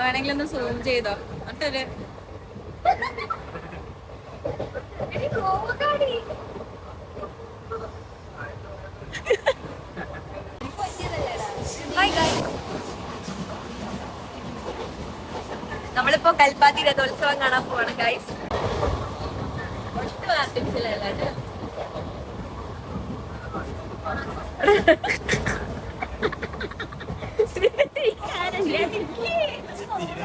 വേണമെങ്കിൽ ഒന്ന് സൂം ചെയ്തോ. എന്നിട്ടൊരു നമ്മളിപ്പോ കൽപ്പാത്തി രഥോത്സവം കാണാൻ പോവാണ് ഗൈസ് ഒട്ടും ആർട്ടിഫിഷ്യൽ അല്ലാണ്ട്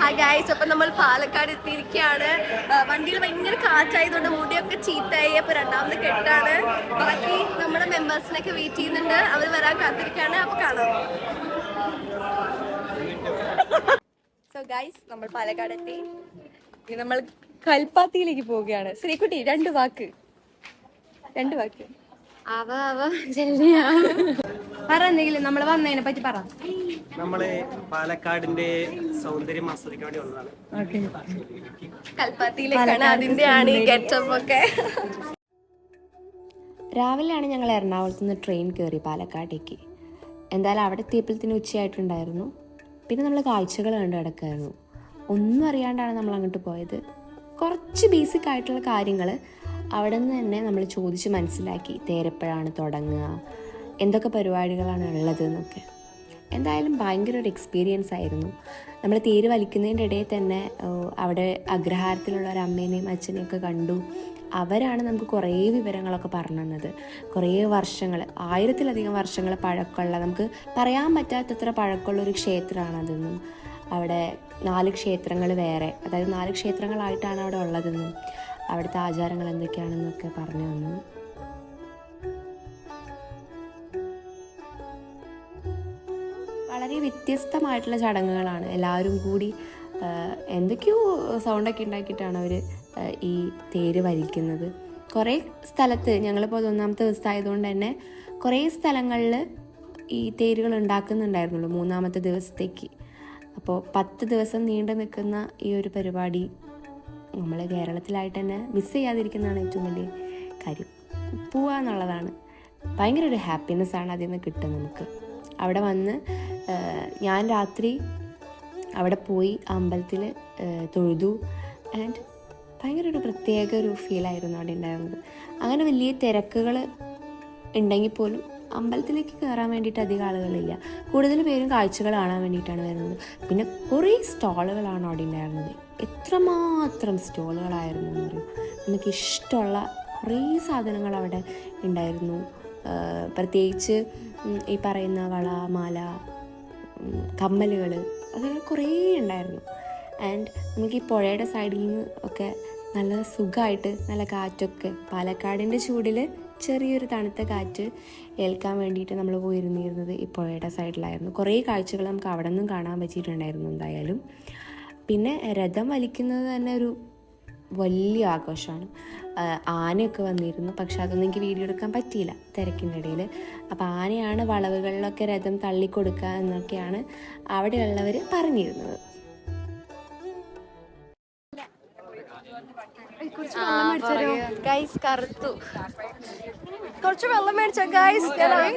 ഹായ് ഗൈസ് അപ്പൊ നമ്മൾ പാലക്കാട് എത്തിയിരിക്കുകയാണ്. വണ്ടിയിൽ ഭയങ്കര കാറ്റായതുകൊണ്ട് മുടിയൊക്കെ ചീത്തായി അപ്പൊ രണ്ടാമത് കെട്ടാണ്. ബാക്കി നമ്മുടെ മെമ്പേഴ്സിനൊക്കെ വെയിറ്റ് ചെയ്യുന്നുണ്ട്. അവർ വരാൻ കാത്തിരിക്കുകയാണ്. അപ്പൊ കാണാം. സോ ഗായ്സ് നമ്മൾ പാലക്കാട് എത്തി. നമ്മൾ കൽപ്പാത്തിയിലേക്ക് പോവുകയാണ്. ശ്രീകുട്ടി രണ്ട് വാക്ക്. രണ്ട് വാക്ക്. അവ അവ ജല്ലിയാ. പറ എന്തെങ്കിലും നമ്മൾ വന്നതിനെ പറ്റി പറ. നമ്മൾ പാലക്കാടിന്റെ സൗന്ദര്യം ആസ്വദിക്കാൻ വേണ്ടി വന്നതാണ്. കൽപ്പാത്തിയിലേക്കാണ് അതിന്റെയാണ് ഈ ഗെറ്റപ്പ് ഒക്കെ രാവിലെയാണ് ഞങ്ങൾ എറണാകുളത്ത് നിന്ന് ട്രെയിൻ കയറി പാലക്കാട്ടേക്ക്. എന്തായാലും അവിടെ എത്തിയപ്പോഴത്തേന് ഉച്ചയായിട്ടുണ്ടായിരുന്നു. പിന്നെ നമ്മൾ കാഴ്ചകൾ കണ്ട് കിടക്കായിരുന്നു ഒന്നും അറിയാണ്ടാണ് നമ്മൾ അങ്ങോട്ട് പോയത്. കുറച്ച് ബേസിക് ആയിട്ടുള്ള കാര്യങ്ങൾ അവിടെ നിന്ന് തന്നെ നമ്മൾ ചോദിച്ച് മനസ്സിലാക്കി. തേരെപ്പോഴാണ് തുടങ്ങുക. എന്തൊക്കെ പരിപാടികളാണ് ഉള്ളത് എന്നൊക്കെ എന്തായാലും ഭയങ്കര ഒരു എക്സ്പീരിയൻസ് ആയിരുന്നു. നമ്മൾ തേര് വലിക്കുന്നതിന്റെ ഇടയിൽ തന്നെ അവിടെ അഗ്രഹാരത്തിലുള്ള ഒരു അമ്മേനെയും അച്ഛനെയും ഒക്കെ കണ്ടു. അവരാണ് നമുക്ക് കുറേ വിവരങ്ങളൊക്കെ പറഞ്ഞു തന്നത്. കുറേ വർഷങ്ങൾ ആയിരത്തിലധികം വർഷങ്ങൾ പഴക്കമുള്ള നമുക്ക് പറയാൻ പറ്റാത്തത്ര പഴക്കമുള്ള ഒരു ക്ഷേത്രമാണ് അതെന്നും. അവിടെ നാല് ക്ഷേത്രങ്ങൾ വേറെ അതായത് നാല് ക്ഷേത്രങ്ങളായിട്ടാണ് അവിടെ ഉള്ളതെന്നും അവിടുത്തെ ആചാരങ്ങൾ എന്തൊക്കെയാണെന്നൊക്കെ പറഞ്ഞു തന്നു. വളരെ വ്യത്യസ്തമായിട്ടുള്ള ചടങ്ങുകളാണ്. എല്ലാവരും കൂടി എന്തൊക്കെയോ സൗണ്ടൊക്കെ ഉണ്ടാക്കിയിട്ടാണ് അവർ ഈ തേര് വലിക്കുന്നത്. കുറേ സ്ഥലത്ത് ഞങ്ങളിപ്പോൾ ഒന്നാമത്തെ ദിവസമായതുകൊണ്ട് തന്നെ കുറേ സ്ഥലങ്ങളിൽ ഈ തേരുകൾ ഉണ്ടാക്കുന്നുണ്ടായിരുന്നുള്ളൂ മൂന്നാമത്തെ ദിവസത്തേക്ക്. അപ്പോൾ പത്ത് ദിവസം നീണ്ടു നിൽക്കുന്ന ഈ ഒരു പരിപാടി നമ്മൾ കേരളത്തിലായിട്ട് തന്നെ മിസ് ചെയ്യാതിരിക്കുന്നതാണ് ഏറ്റവും വലിയ കാര്യം. പോവുക എന്നുള്ളതാണ് ഭയങ്കര ഒരു ഹാപ്പിനെസ്സാണ് അതിൽ നിന്ന് കിട്ടുക നമുക്ക്. അവിടെ വന്ന് ഞാൻ രാത്രി അവിടെ പോയി അമ്പലത്തിൽ തൊഴുതു. ആൻഡ് ഭയങ്കര ഒരു പ്രത്യേക ഒരു ഫീലായിരുന്നു അവിടെ ഉണ്ടായിരുന്നത്. അങ്ങനെ വലിയ തിരക്കുകൾ ഉണ്ടെങ്കിൽ പോലും അമ്പലത്തിലേക്ക് കയറാൻ വേണ്ടിയിട്ട് അധികം ആളുകളില്ല. കൂടുതൽ പേരും കാഴ്ചകൾ കാണാൻ വേണ്ടിയിട്ടാണ് വരുന്നത്. പിന്നെ കുറേ സ്റ്റോളുകളാണ് അവിടെ ഉണ്ടായിരുന്നത്. എത്രമാത്രം സ്റ്റോളുകളായിരുന്നു എന്ന് പറയും. നമുക്ക് ഇഷ്ടമുള്ള കുറേ സാധനങ്ങൾ അവിടെ ഉണ്ടായിരുന്നു. പ്രത്യേകിച്ച് ഈ പറയുന്ന വള മാല കമ്മലുകൾ അങ്ങനെ കുറേ ഉണ്ടായിരുന്നു. ആൻഡ് നമുക്ക് ഈ പുഴയുടെ സൈഡിൽ നിന്ന് ഒക്കെ നല്ല സുഖമായിട്ട് നല്ല കാറ്റൊക്കെ പാലക്കാടിന്റെ ചൂടിൽ ചെറിയൊരു തണുത്ത കാറ്റ് ഏൽക്കാൻ വേണ്ടിയിട്ട് നമ്മൾ പോയിരുന്നിരുന്നത് ഈ പുഴയുടെ സൈഡിലായിരുന്നു കുറേ കാഴ്ചകൾ നമുക്ക് അവിടെ നിന്നും കാണാൻ പറ്റിയിട്ടുണ്ടായിരുന്നു എന്തായാലും. പിന്നെ രഥം വലിക്കുന്നത് തന്നെ ഒരു വലിയ ആഘോഷമാണ്. ആനയൊക്കെ വന്നിരുന്നു. പക്ഷെ അതൊന്നും എനിക്ക് വീഡിയോ എടുക്കാൻ പറ്റിയില്ല തിരക്കിന്റെ ഇടയിൽ. അപ്പോൾ ആനയാണ് വളവുകളിലൊക്കെ രഥം തള്ളിക്കൊടുക്കുക എന്നൊക്കെയാണ് അവിടെയുള്ളവർ പറഞ്ഞിരുന്നത്. ഗൈസ് കറുത്തു. കുറച്ച് വെള്ളം മേടിച്ചോ ഗൈസ് ഞാൻ